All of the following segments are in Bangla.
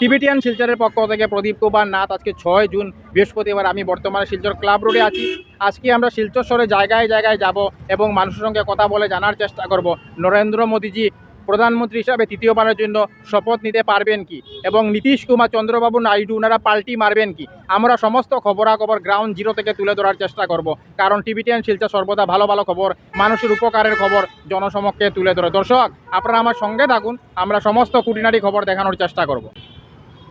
টিবিটিয়ান শিলচরের পক্ষ থেকে প্রদীপ কুমার নাথ, আজকে ছয় জুন, বৃহস্পতিবার আমি বর্তমানে শিলচর ক্লাব রোডে আছি। আজকে আমরা শিলচর শহরে জায়গায় জায়গায় যাব এবং মানুষের সঙ্গে কথা বলে জানার চেষ্টা করব। নরেন্দ্র মোদীজি প্রধানমন্ত্রী হিসাবে তৃতীয়বারের জন্য শপথ নিতে পারবেন কি? এবং নীতিশ কুমার চন্দ্রবাবু নাইডু, ওনারা পাল্টি মারবেন কি? আমরা সমস্ত খবরাখবর গ্রাউন্ড জিরো থেকে তুলে ধরার চেষ্টা করব। কারণ টিভিটিয়ান শিলচর সর্বদা ভালো ভালো খবর, মানুষের উপকারের খবর জনসমক্ষে তুলে ধরে। দর্শক, আপনারা আমার সঙ্গে থাকুন, আমরা সমস্ত কুটিনারি খবর দেখানোর চেষ্টা করব।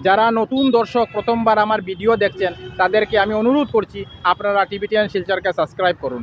যারা নতুন দর্শক প্রথমবার আমার ভিডিও দেখছেন, তাদেরকে আমি অনুরোধ করছি আপনারা টিভি টিএন শিলচরকে সাবস্ক্রাইব করুন।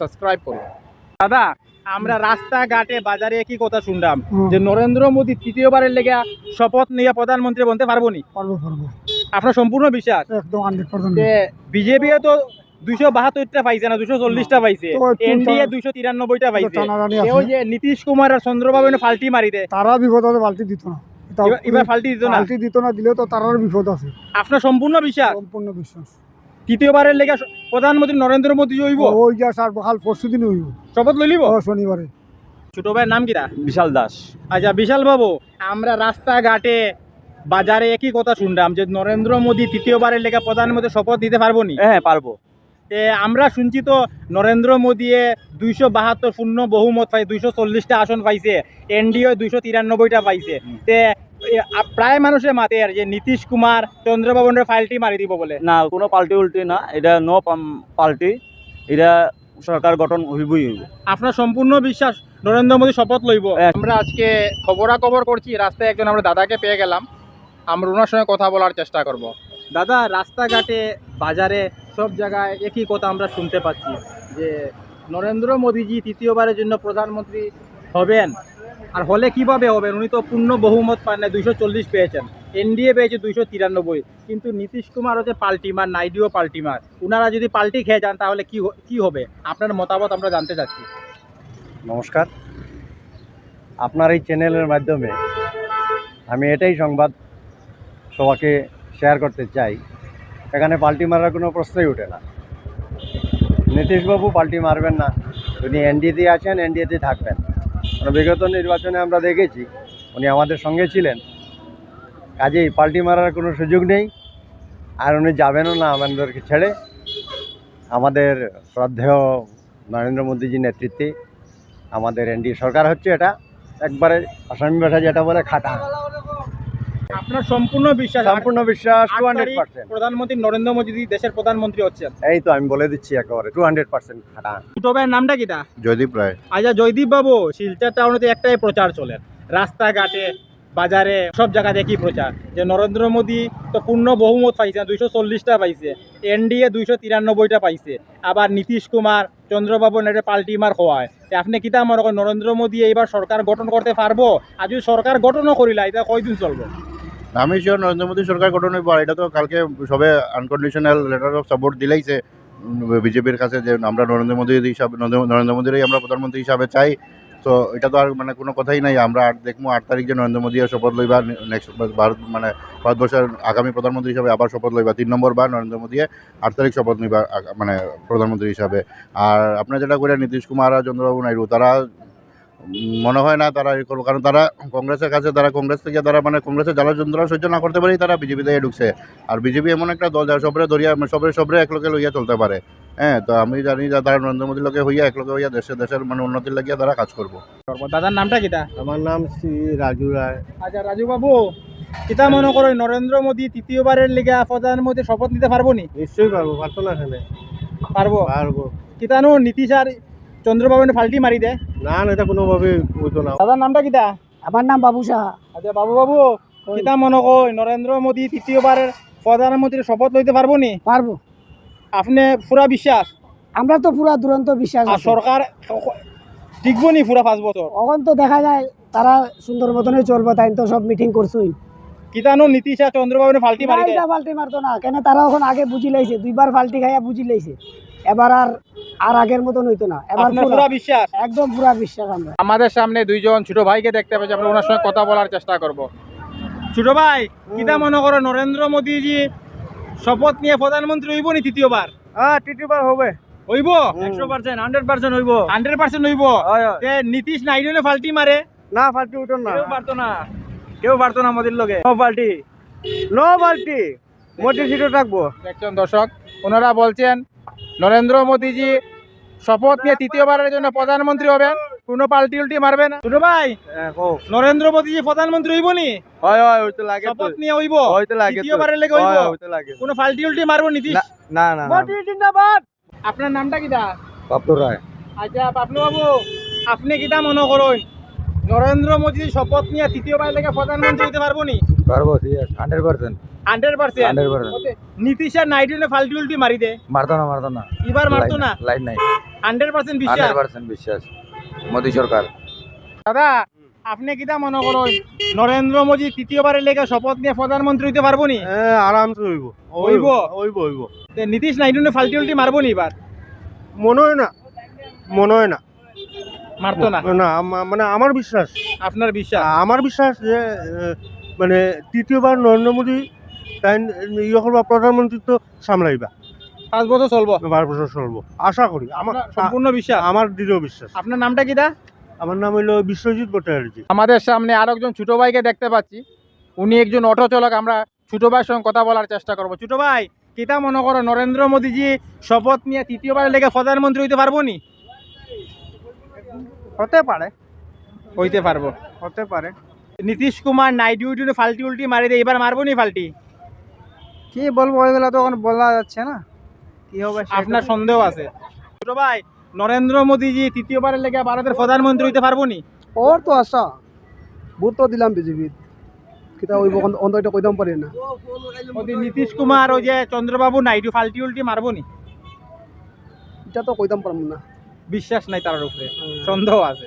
সাবস্ক্রাইব করুন। দাদা আমরা রাস্তাঘাটে বাজারে কি কথা শুনলাম? যে নরেন্দ্র মোদী তৃতীয়বারের লেগে শপথ নিয়ে প্রধানমন্ত্রী বলতে পারব নি? পারব পারব। আপনার সম্পূর্ণ বিশ্বাস? একদম বিজেপি তো দুইশো বাহাত্তরটা পাইছে না দুশো চল্লিশটা পাইছে। এনডিএ দুইশো তিরানব্বইটা পাইছে। যে নীতিশ কুমার আর চন্দ্রবাবু ফাল্টি মারি দেয় তারা বিপদ হলে দিত না। এবার- ফাল্টি দিত না? বালতি দিত না দিলেও তো তারার বিপদ আছে। আপনার সম্পূর্ণ বিশ্বাস? সম্পূর্ণ বিশ্বাস। তৃতীয়বারের লেগে প্রধানমন্ত্রী নরেন্দ্র মোদী হইব? ওই যা সার কাল পরশু দিন হইব। শপথ লইলিব? ও শনিবারে। ছোট ভাইয়ের নাম কিরা? বিশাল দাস। আচ্ছা বিশাল বাবু আমরা রাস্তাঘাটে বাজারে একই কথা শুনলাম যে নরেন্দ্র মোদী তৃতীয়বারের লেগে প্রধানমন্ত্রী শপথ দিতে পারব নি? হ্যাঁ পারব। তে আমরা শুনছি তো নরেন্দ্র মোদীয়ে দুইশো বাহাত্তর শূন্য বহুমত পাই দুইশো চল্লিশটা আসন পাইছে এনডিএ দুইশো তিরানব্বইটা পাইছে। তে প্রায় মানুষের মাতে আর যে নীতিশ কুমার চন্দ্রবাবুর ফাইলটি মারি দিব বলে। না কোনো পাল্টি উল্টি না এটা নো পাম- পাল্টি। এটা সরকার গঠন হইবই হইব। আপনার সম্পূর্ণ বিশ্বাস নরেন্দ্র মোদী শপথ লইব। আমরা আজকে খবরাখবর করছি রাস্তায় একজন আমরা দাদাকে পেয়ে গেলাম। আমরা ওনার সঙ্গে কথা বলার চেষ্টা করব। দাদা রাস্তাঘাটে বাজারে সব জায়গায় একই কথা আমরা শুনতে পাচ্ছি যে নরেন্দ্র মোদীজি তৃতীয়বারের জন্য প্রধানমন্ত্রী হবেন। আর হলে কীভাবে হবেন উনি তো পূর্ণ বহুমত পান না দুইশো চল্লিশ পেয়েছেন। এনডিএ পেয়েছে দুইশো তিরানব্বই। কিন্তু নীতিশ কুমার হচ্ছে পাল্টিমার, নাইডিও পাল্টিমার। উনারা যদি পাল্টি খেয়ে যান, তাহলে কি কি হবে? আপনার মতামত আমরা জানতে চাচ্ছি। নমস্কার। আপনার এই চ্যানেলের মাধ্যমে আমি এটাই সংবাদ সবাকে শেয়ার করতে চাই। এখানে পাল্টি মারার কোনো প্রশ্নই ওঠে না। নীতিশবাবু পাল্টি মারবেন না। উনি এনডিএতে আছেন এনডিএতে থাকবেন। বিগত নির্বাচনে আমরা দেখেছি, উনি আমাদের সঙ্গে ছিলেন। কাজেই পাল্টি মারার কোনো সুযোগ নেই, আর উনি যাবেনও না আমাদেরকে ছেড়ে। আমাদের শ্রদ্ধেয় নরেন্দ্র মোদীজির নেতৃত্বে আমাদের এনডি সরকার হচ্ছে এটা, একবারে আসামি ভাষা যেটা বলে খাটা। আপনার সম্পূর্ণ বিশ্বাস সম্পূর্ণ বিশ্বাস টু হান্ড্রেড পার্সেন্ট প্রধানমন্ত্রী নরেন্দ্র মোদী দেশের প্রধানমন্ত্রী হচ্ছেন। এই তো আমি বলে দিচ্ছি একেবারে টু হান্ড্রেড পার্সেন্ট খাটা। ছোট ভাইয়ের নামটা কিটা জয়দীপ রায়। আচ্ছা জয়দীপ বাবু শিলচর টাউনেতে একটাই প্রচার চলে। রাস্তাঘাটে বাজারে সব জায়গাতে একই প্রচার। যে নরেন্দ্র মোদী তো পূর্ণ বহুমত পাইছে দুইশো চল্লিশটা পাইছে। এনডিএ দুইশো তিরানব্বইটা পাইছে। আবার নীতিশ কুমার চন্দ্রবাবু নাইডু পাল্টিমার হওয়ায় তে আপনি কিতা মনে করেন নরেন্দ্র মোদী এইবার সরকার গঠন করতে পারব? আর যদি সরকার গঠনও করিলা এটা কয়দিন চলবো? আমি শিওর নরেন্দ্র মোদী সরকার গঠন হইব, আর এটা তো কালকে সবে আনকন্ডিশনাল লেটার অফ সাপোর্ট দিলাইছে। বিজেপির কাছে যে আমরা নরেন্দ্র মোদী হিসাবে, নরেন্দ্র- মোদীরই আমরা প্রধানমন্ত্রী হিসাবে চাই। তো এটা তো আর মানে কোনো কথাই নাই, আমরা আর দেখব আট তারিখ যে নরেন্দ্র মোদী শপথ লইবা নেক্সট ভারত মানে ভারতবর্ষের আগামী প্রধানমন্ত্রী হিসাবে আবার শপথ লইবা। তিন নম্বর বার নরেন্দ্র মোদী আট তারিখ শপথ নিবা মানে প্রধানমন্ত্রী হিসাবে। আর আপনার যেটা করে নীতিশ কুমার আর চন্দ্রবাবু নাইডু, তারা মনে হয় না তারা এ করব কারণ তারা কংগ্রেসের কাছে তারা কংগ্রেস থেকে তারা মানে কংগ্রেসের জ্বালা যন্ত্রণা সহ্য না করতে পারেই তারা বিজেপি থেকে ঢুকছে। আর বিজেপি এমন একটা দল যারা সবরে ধরিয়া সবরে সবরে একলগে লইয়া চলতে পারে। হ্যাঁ তো আমি জানি যে তারা নরেন্দ্র মোদীর লোকে হইয়া একলগে হইয়া দেশের দেশের মানে উন্নতির লাগিয়া তারা কাজ করব। দাদার নামটা কিতা আমার নাম শ্রী রাজু রায়। আচ্ছা রাজু বাবু কিতা মনে করো নরেন্দ্র মোদী তৃতীয়বারের লিগে প্রধানমন্ত্রী শপথ নিতে পারব নি? নিশ্চয়ই পারব পারতো না এখানে। পারব। পারব। কিতানো নীতিশ আর চন্দ্রবাবু ফাল্টি মারি দে। না না এটা কোনোভাবে হইতো না। দাদার নামটা কিতা আমার নাম বাবু সাহা। আচ্ছা বাবু বাবু কিতা মনে কই নরেন্দ্র মোদী তৃতীয়বারের প্রধানমন্ত্রী শপথ লইতে পারব নি? পারব। আপনি পুরা বিশ্বাস? আমরা তো পুরা দুরন্ত বিশ্বাস আর। সরকার টিকবো নি পুরা পাঁচ বছর? এখন তো দেখা যায় তারা সুন্দর মতনই চলবো তাই তো সব মিটিং করছই। কিতানো নীতিশ চন্দ্রবাবু ফাল্টি মারি পাল্টি মারতো না কেন তারা এখন আগে বুঝি লাইছে দুইবার পাল্টি খাইয়া বুঝি লাইছে। এবার আর আর আগের মতন হইতো না। এবার পুরা- বিশ্বাস? একদম পুরা বিশ্বাস আমরা। আমাদের সামনে দুইজন ছোট ভাইকে দেখতে পাচ্ছি আমরা ওনার সঙ্গে কথা বলার চেষ্টা করব। ছোট ভাই কিতা মনে করো নরেন্দ্র মোদীজি শপথ নিয়ে প্রধানমন্ত্রী হইব নি তৃতীয়বার? হ্যাঁ তৃতীয়বার হবে। হইব? একশো পার্সেন্ট হান্ড্রেড পার্সেন্ট হইব। হান্ড্রেড পার্সেন্ট হইব? হয়, হয়। তে নীতিশ নাইডু ফাল্টি মারে? না পাল্টি উঠো না। কেউ পারতো না। কেউ পারতো না মোদির লোকে নো পাল্টি নো পাল্টি মোদি সিটে থাকব। দেখছেন দর্শক ওনারা বলছেন নরেন্দ্র মোদীজি শপথ নিয়ে তৃতীয়বারের জন্য প্রধানমন্ত্রী হবেন। কোনো পাল্টি উল্টি মারবে না। ছোট ভাই নরেন্দ্র মোদীজি প্রধানমন্ত্রী হইব নি? হয় হয় হইতে লাগে শপথ নিয়ে হইব? হইতে লাগে তৃতীয়বারের লেগে হইব? হয়, হইতে লাগে। কোনো পাল্টি উল্টি মারবো নীতিশ? না না না না। মোদি জিন্দাবাদ। আপনার নামটা কিটা? বাপ্তু রায়। আচ্ছা পাপলু বাবু আপনি কিটা মনে করুন? নরেন্দ্র মোদী শপথ নিয়ে তৃতীয়বার লেগে প্রধানমন্ত্রী হতে পারব নি? পারব hundred percent hundred percent hundred percent Nitish আর নাইডু ফাল্টি উল্টি মারি দে। মারতো না মারতো না। এবার মারতো না? লাইন নাই। হান্ড্রেড পার্সেন্ট বিশ্বাস? হান্ড্রেড পার্সেন্ট বিশ্বাস। মোদী সরকার। দাদা আপনি কিটা মনে করুন নরেন্দ্র মোদী তৃতীয়বারের লেগে শপথ নিয়ে প্রধানমন্ত্রী হতে পারব নি? আরামসে হইব। হইব? হইব হইব তে নীতিশ নাইডু ফাল্টি উল্টি মারবো নি এবার? মনে হয় না মনে হয় না। মারতো না? না মানে আমার বিশ্বাস। আপনার বিশ্বাস? আমার বিশ্বাস যে মানে তৃতীয়বার নরেন্দ্র মোদী তাই ইয়ে করবা প্রধানমন্ত্রিত্ব সামলাইবা। পাঁচ বছর চলবো? বারো বছর চলবো। আশা করি। আমার সম্পূর্ণ বিশ্বাস? আমার দৃঢ় বিশ্বাস। আপনার নামটা কিটা আমার নাম হইল বিশ্বজিৎ ভট্টাচার্য। আমাদের সামনে আরও একজন ছোট ভাইকে দেখতে পাচ্ছি। উনি একজন অটো চালক। আমরা ছোট ভাইয়ের সঙ্গে কথা বলার চেষ্টা করব। ছোট ভাই কিতা মনে করো? নরেন্দ্র মোদীজি শপথ নিয়ে তৃতীয়বার লেগে প্রধানমন্ত্রী হইতে পারব নি? হতে পারে। হইতে পারব হতে পারে। নীতিশ কুমার নাইডু উইডু ফাল্টি উল্টি মারি দেয় এবার মারবো নি ফাল্টি? কি বলব ওইগুলো তো এখন বলা যাচ্ছে না। কি হবে আপনার সন্দেহ আছে। ছোট ভাই নরেন্দ্র মোদীজি তৃতীয়বারের লেগে ভারতের প্রধানমন্ত্রী হইতে পারব নি? ওর তো আশা। ভোট তো দিলাম বিজেপির কিতা হইব অন্ত এটা কইতাম পারি না। নীতিশ কুমার ওই যে চন্দ্রবাবু নাইডু ফাল্টি উল্টি মারবো নি? এটা তো কইতাম পারব না। বিশ্বাস নাই তার উপরে। সন্দেহ আছে।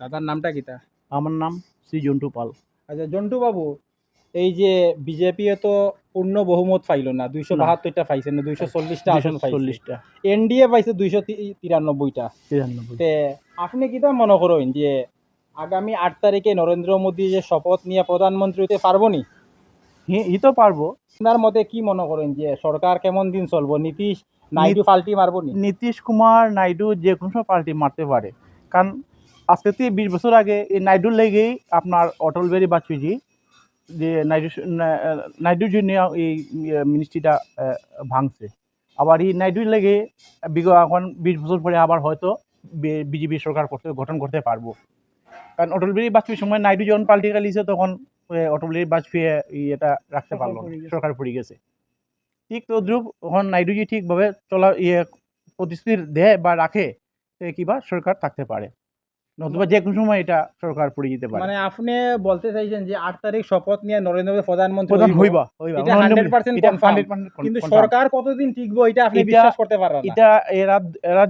দাদার নামটা কিতা আমার নাম শ্রী জন্টু পাল। আচ্ছা জন্টু বাবু এই যে বিজেপি তো পূর্ণ বহুমত পাইল না দুইশো বাহাত্তরটা পাইছে না দুইশো চল্লিশটা আসন চল্লিশটা। এনডিএ পাইছে দুইশো তিরানব্বইটা। তিরানব্বই। তে আপনি কিতা মনে করেন যে আগামী আট তারিখে নরেন্দ্র মোদী যে শপথ নিয়ে প্রধানমন্ত্রী হতে পারব নি? ই তো পারব। আপনার মতে কি মনে করেন যে সরকার কেমন দিন চলবো? নীতিশ নাইডু পাল্টি মারবো নীতিশ কুমার নাইডু যে কোনো সময় পাল্টি মারতে পারে। কারণ আজকে থেকে বিশ বছর আগে এই নাইডুর লেগেই আপনার অটল বিহারী বাজপেয়ী যে নাইডু নাইডুর জন্য এই মিনিস্ট্রিটা ভাঙছে। আবার এই নাইডুর লেগে বিগত এখন বিশ বছর পরে আবার হয়তো বিজেপি সরকার করতে গঠন করতে পারব। কারণ অটল বিহারী বাজপেয়ীর সময় নাইডু যখন পাল্টি গেলিছে তখন অটল বিহারী বাজপেয়ী এটা রাখতে পারল সরকার পড়ে গেছে। ঠিক তদ্রুপ এখন নাইডুজি ঠিকভাবে চলা ইয়ে প্রতিশ্রুতি দেয় বা রাখে তো কিবা সরকার থাকতে পারে। নতুবা যে কোনো সময় এটা সরকার পড়ে যেতে পারে। মানে আপনি বলতে চাইছেন যে আট তারিখ শপথ নিয়ে নরেন্দ্র মোদী প্রধানমন্ত্রী প্রধান হইবা। হইবা এটা নরেন্দ্র 100% মোদী, এটা confirm। 100% কিন্তু সরকার কতদিন টিকবো এটা আপনি বিশ্বাস করতে পারেন না। এটা এরা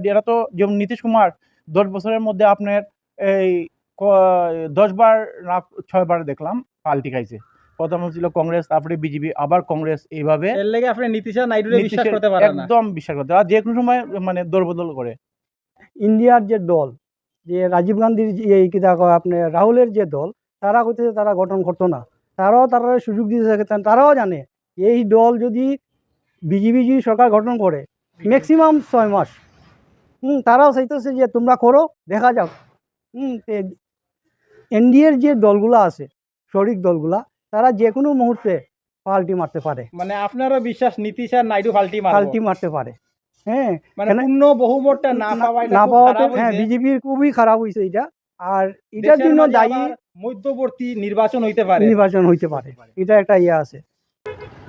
এরা তো যেমন নীতিশ কুমার দশ বছরের মধ্যে আপনার এই ক- দশ বার না ছয় বার দেখলাম পাল্টি খাইছে। প্রথম ছিল কংগ্রেস তারপরে বিজেপি আবার কংগ্রেস এইভাবে এর লেগে আপনি নীতিশ নাইডুরে বিশ্বাস করতে পারেন না। একদম বিশ্বাস করতে আর যে কোনো সময় মানে দরবদল করে। ইন্ডিয়ার যে দল যে রাজীব গান্ধীর যে এই কিতা আপনি রাহুলের যে দল তারা কইতেছে তারা গঠন করতো না। তারাও তারা সুযোগ দিতে থাকে তারাও জানে এই দল যদি বিজেপি যদি সরকার গঠন করে ম্যাক্সিমাম ছয় মাস। হুম তারাও চাইতেছে যে তোমরা করো দেখা যাক। হুম এনডিএর যে দলগুলো আছে শরিক দলগুলা তারা যে কোনো মুহূর্তে পাল্টি মারতে পারে। মানে আপনারও বিশ্বাস নীতিশ আর নাইডু ফাল্টি পাল্টি মারতে পারে। হ্যাঁ মানে পূর্ণ বহুমতটা না পাওয়া না পাওয়াতে হ্যাঁ বিজেপির খুবই খারাপ হয়েছে এটা। আর এটার জন্য দায়ী মধ্যবর্তী নির্বাচন হইতে পারে। নির্বাচন হইতে পারে। এটা একটা ইয়ে আছে।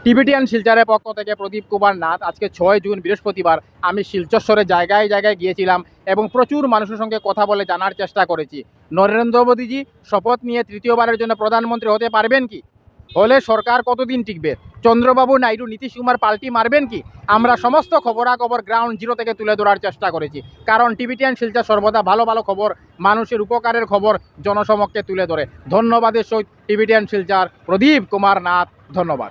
টিবিটিয়ান শিলচরের পক্ষ থেকে প্রদীপ কুমার নাথ আজকে ছয় জুন বৃহস্পতিবার আমি শিলচর জায়গায় জায়গায় গিয়েছিলাম এবং প্রচুর মানুষের সঙ্গে কথা বলে জানার চেষ্টা করেছি। নরেন্দ্র মোদীজি শপথ নিয়ে তৃতীয়বারের জন্য প্রধানমন্ত্রী হতে পারবেন কি? হলে সরকার কতদিন টিকবে? চন্দ্রবাবু নাইডু, নীতিশ কুমার পাল্টি মারবেন কি? আমরা সমস্ত খবরাখবর গ্রাউন্ড জিরো থেকে তুলে ধরার চেষ্টা করেছি। কারণ টিভিটিয়ান শিলচা সর্বদা ভালো ভালো খবর, মানুষের উপকারের খবর জনসমক্ষে তুলে ধরে। ধন্যবাদের সহিত টিভিটিয়ান শিলচার প্রদীপ কুমার নাথ, ধন্যবাদ।